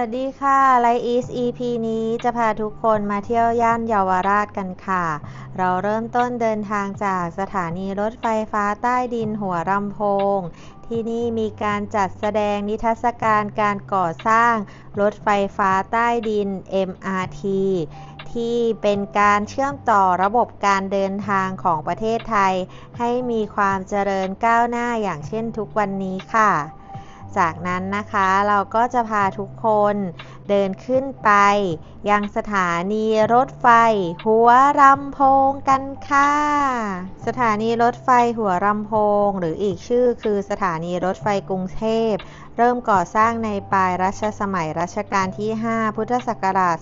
วัสดีค่ะไลอีส EP นี้จะพาทุกคนมาเที่ยวย่านเยาวราชกันค่ะ เราเริ่มต้นเดินทางจากสถานีรถไฟฟ้าใต้ดินหัวลำโพง ที่นี่มีการจัดแสดงนิทรรศการการก่อสร้างรถไฟฟ้าใต้ดิน MRT ที่เป็นการเชื่อมต่อระบบการเดินทางของประเทศไทย ให้มีความเจริญก้าวหน้าอย่างเช่นทุกวันนี้ค่ะ จากนั้นนะคะเราก็จะพาทุกคนเดินขึ้นไป ยังสถานีรถไฟ หัวลำโพงกันค่ะ สถานีรถไฟหัวลำโพง หรืออีกชื่อคือสถานีรถไฟกรุงเทพ เริ่มก่อสร้างในปลายรัชสมัยรัชกาลที่ 5 พุทธศักราช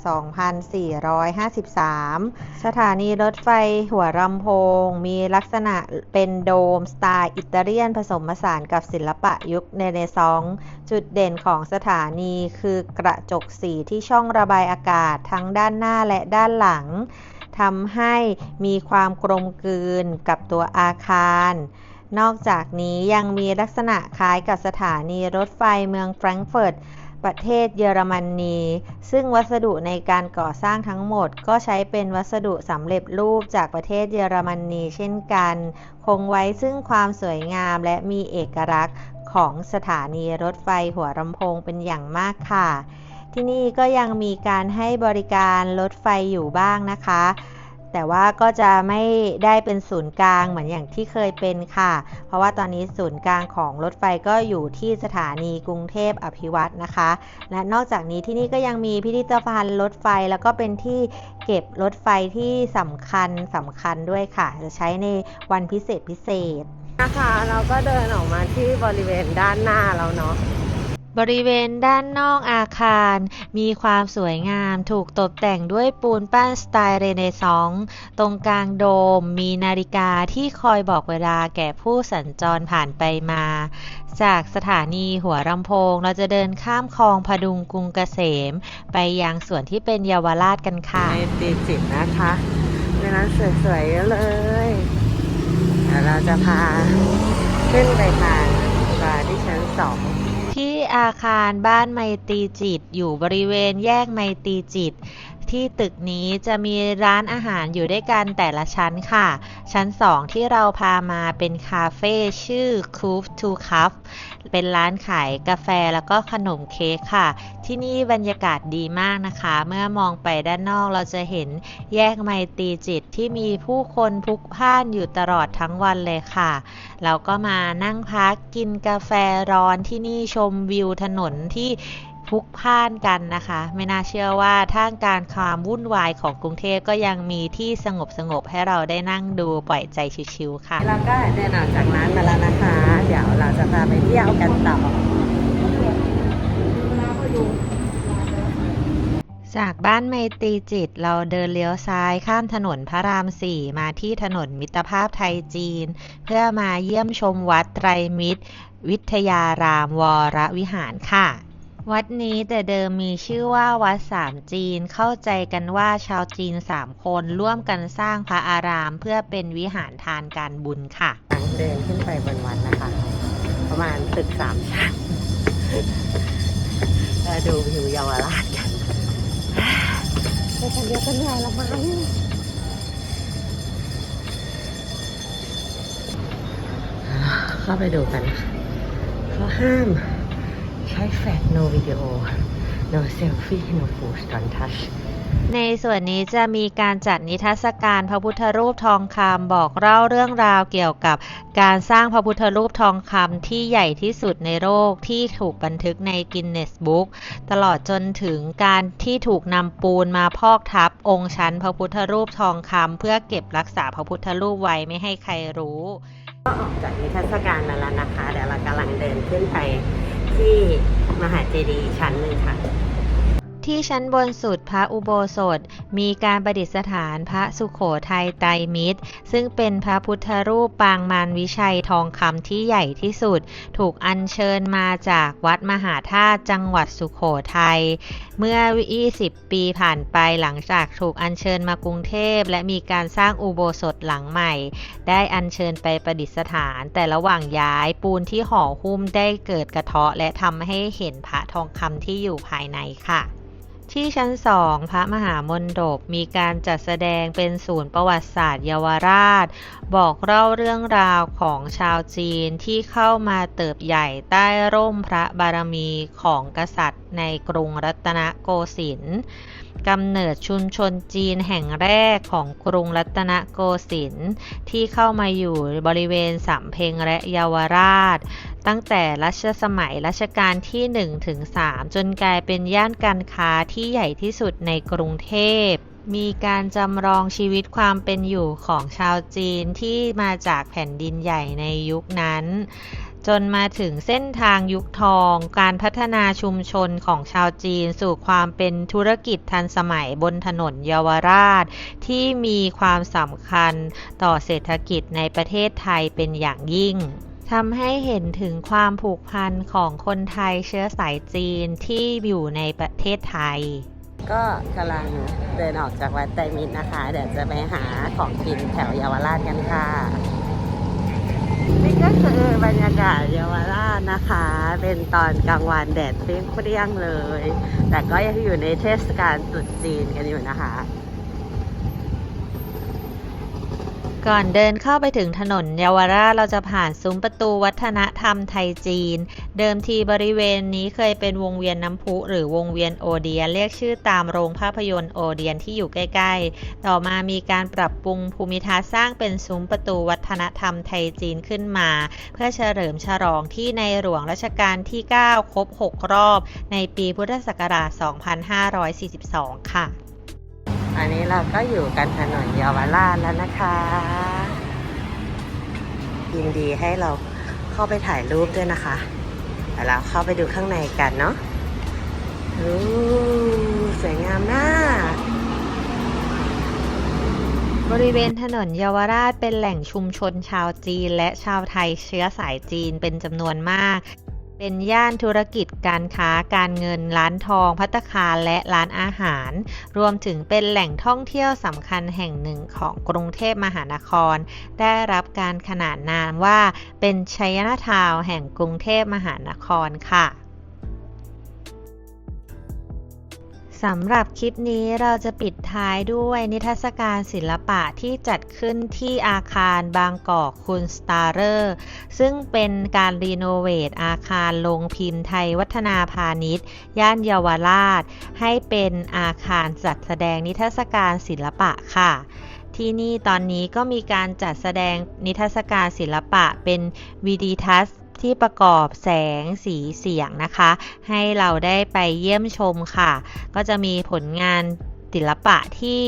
2453 สถานีรถไฟหัวลำโพง มีลักษณะเป็นโดมสไตล์อิตาเลียนผสมผสานกับศิลปะยุคเนเรซองจุดเด่นของสถานีคือกระจกสีที่ช่องระบายอากาศทั้งด้านหน้าและด้านหลังทำให้มีความกลมกลืนกับตัวอาคาร นอกจากนี้ยังมีลักษณะคล้ายกับสถานีรถไฟเมืองแฟรงก์เฟิร์ตประเทศเยอรมนี ซึ่งวัสดุในการก่อสร้างทั้งหมดก็ใช้เป็นวัสดุสำเร็จรูปจากประเทศเยอรมนีเช่นกัน คงไว้ซึ่งความสวยงามและมีเอกลักษณ์ของสถานีรถไฟหัวลำโพงเป็นอย่างมากค่ะ ที่นี่ก็ยังมีการให้บริการรถไฟอยู่บ้างนะคะ แต่ว่าก็จะไม่ได้เป็นศูนย์กลางเหมือนอย่างที่เคยเป็นค่ะ เพราะว่าตอนนี้ศูนย์กลางของรถไฟก็อยู่ที่สถานีกรุงเทพอภิวัตนะคะ และนอกจากนี้ที่นี่ก็ยังมีพิพิธภัณฑ์รถไฟแล้วก็เป็นที่เก็บรถไฟที่สำคัญสำคัญด้วยค่ะ จะใช้ในวันพิเศษพิเศษนะคะ เราก็เดินออกมาที่บริเวณด้านหน้าแล้วเนาะ บริเวณด้านนอกอาคาร มีความสวยงามถูกตกแต่งด้วยปูนปั้นสไตล์เรเนซองส์ตรงกลางโดมมีนาฬิกาที่คอยบอกเวลาแก่ผู้สัญจรผ่านไปมา จากสถานีหัวลำโพงเราจะเดินข้ามคลองพดุงกรุงเกษม ไปยังส่วนที่เป็นเยาวราชกันค่ะในตีจิตนะคะในร้นสวยๆเลยเดี๋ยวเราจะพาขึ้นไปทางบาร์ที่ชั้นสอง อาคารบ้านไมตรีจิต อยู่บริเวณแยกไมตรีจิต ที่ตึกนี้จะมีร้านอาหารอยู่ด้วยกันแต่ละชั้นค่ะ ชั้น 2 ที่เราพามาเป็นคาเฟ่ชื่อ Cove to Cup เป็นร้านขายกาแฟแล้วก็ขนมเค้กค่ะ ที่นี่บรรยากาศดีมากนะคะ เมื่อมองไปด้านนอกเราจะเห็นแยกไมตรีจิตที่มีผู้คนพลุกพล่านอยู่ตลอดทั้งวันเลยค่ะ เราก็มานั่งพักกินกาแฟร้อนที่นี่ชมวิวถนนที่ ลุกพล่านกันนะคะ ไม่น่าเชื่อว่าท่ามกลารความวุ่นวายของกรุงเทพก็ยังมีที่สงบสงบๆให้เราได้นั่งดูปล่อยใจชิวๆค่ะ เราก็เดินออกจากร้านมาแล้วนะคะ เดี๋ยวเราจะพาไปเที่ยวกันต่อจากบ้านไมตรีจิตเราเดินเลี้ยวซ้ายข้ามถนนพระรามสี่มาที่ถนนมิตรภาพไทยจีน เพื่อมาเยี่ยมชมวัดไตรมิตร วิทยารามวรวิหารค่ะ วัดนี้แต่เดิมมีชื่อว่าวัดสามจีน เข้าใจกันว่าชาวจีนสามคนร่วมกันสร้างพระอารามเพื่อเป็นวิหารทานการบุญค่ะ ทางเดินขึ้นไปบนวัดนะคะ ประมาณตึกสามชั้นเราดูวิวเยาวราชกันไปกันเดียวกันใหญ่ละมั้งเข้าไปดูกันนะคะเขาห้าม ใช้แฟลช no video no selfie no photo don't touch ในส่วนนี้จะมีการจัดนิทรรศการพระพุทธรูปทองคำบอกเล่าเรื่องราวเกี่ยวกับการสร้างพระพุทธรูปทองคำที่ใหญ่ที่สุดในโลกที่ถูกบันทึกในกินเนสบุ๊กตลอดจนถึงการที่ถูกนำปูนมาพอกทับองค์ชั้นพระพุทธรูปทองคำเพื่อเก็บรักษาพระพุทธรูปไว้ไม่ให้ใครรู้ ก็ออกจากนิทรรศการมาแล้วนะคะเดี๋ยวเรากำลังเดินขึ้นไปที่ม หาเจดีย์ชั้นหนึ่งค่ะ ที่ชั้นบนสุดพระอุโบสถ มีการประดิษฐานพระสุขโขทัยไตรมิตร ซึ่งเป็นพระพุทธรูปปางมารวิชัยทองคำที่ใหญ่ที่สุด ถูกอัญเชิญมาจากวัดมหาธาตุจังหวัดสุขโขทัยเมื่อ 20 ปีผ่านไปหลังจากถูกอัญเชิญมากรุงเทพ และมีการสร้างอุโบสถหลังใหม่ ได้อัญเชิญไปประดิษฐาน แต่ระหว่างย้ายปูนที่ห่อหุ้มได้เกิดกระเทาะและทำให้เห็นพระทองคำที่อยู่ภายในค่ะ ที่ชั้นสองพระมหามนดบมีการจัดแสดงเป็นศูนย์ประวัติศาสตร์เยาวราช บอกเล่าเรื่องราวของชาวจีนที่เข้ามาเติบใหญ่ใต้ร่มพระบารมีของกษัตริย์ในกรุงรัตนโกสินทร์กำเนิดชุมชนจีนแห่งแรกของกรุงรัตนโกสินทร์ที่เข้ามาอยู่บริเวณสำเพ็งและเยาวราช ตั้งแต่รัชสมัยรัชกาลที่1ถึง3จนกลายเป็นย่านการค้าที่ใหญ่ที่สุดในกรุงเทพ มีการจำลองชีวิตความเป็นอยู่ของชาวจีนที่มาจากแผ่นดินใหญ่ในยุคนั้นจนมาถึงเส้นทางยุคทอง การพัฒนาชุมชนของชาวจีนสู่ความเป็นธุรกิจทันสมัยบนถนนเยาวราช ที่มีความสำคัญต่อเศรษฐกิจในประเทศไทยเป็นอย่างยิ่ง ทำให้เห็นถึงความผูกพันของคนไทยเชื้อสายจีนที่อยู่ในประเทศไทย ก็กำลังเดินออกจากวัดไตรมิตรนะคะ เดี๋ยวจะไปหาของกินแถวเยาวราชกันค่ะ นี่ก็คือบรรยากาศเยาวราชนะคะ เป็นตอนกลางวันแดดเปรี้ยงๆเลย แต่ก็ยังอยู่ในเทศกาลตรุษจีนกันอยู่นะคะ ก่อนเดินเข้าไปถึงถนนเยาวราชเราจะผ่านซุ้มประตูวัฒนธรรมไทยจีน เดิมทีบริเวณนี้เคยเป็นวงเวียนน้ำพุ หรือวงเวียนโอเดียนเรียกชื่อตามโรงภาพยนตร์โอเดียนที่อยู่ใกล้ๆ ต่อมามีการปรับปรุงภูมิทัศน์สร้างเป็นซุ้มประตูวัฒนธรรมไทยจีนขึ้นมา เพื่อเฉลิมฉลองที่ในหลวงรัชกาลที่ 9 ครบ 6 รอบ ในปีพุทธศักราช 2542 ค่ะ อันนี้เราก็อยู่กันถนนเยาวราชแล้วนะคะ ยินดีให้เราเข้าไปถ่ายรูปด้วยนะคะเดี๋ยวเราเข้าไปดูข้างในกันเนาะสวยงามมากบริเวณถนนเยาวราชเป็นแหล่งชุมชนชาวจีนและชาวไทยเชื้อสายจีนเป็นจำนวนมาก เป็นย่านธุรกิจการค้าการเงินร้านทอง พัตคารและร้านอาหาร รวมถึงเป็นแหล่งท่องเที่ยวสำคัญแห่งหนึ่งของกรุงเทพมหานคร ได้รับการขนานนามว่าเป็นชัยนาทาวแห่งกรุงเทพมหานครค่ะ สำหรับคลิปนี้เราจะปิดท้ายด้วยนิทรรศการศิลปะที่จัดขึ้นที่อาคารบางกอกคุณสตาร์เรอร์ซึ่งเป็นการรีโนเวทอาคารโรงพิมพ์ไทยวัฒนาพาณิชย์ ย่านเยาวราช ให้เป็นอาคารจัดแสดงนิทรรศการศิลปะค่ะที่นี่ตอนนี้ก็มีการจัดแสดงนิทรรศการศิลปะเป็นวีดีทัศน ที่ประกอบแสงสีเสียงนะคะ ให้เราได้ไปเยี่ยมชมค่ะ ก็จะมีผลงานศิลปะที่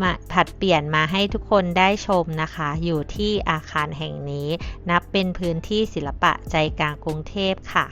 มาผัดเปลี่ยนมาให้ทุกคนได้ชมนะคะ อยู่ที่อาคารแห่งนี้ นับเป็นพื้นที่ศิลปะใจกลางกรุงเทพค่ะ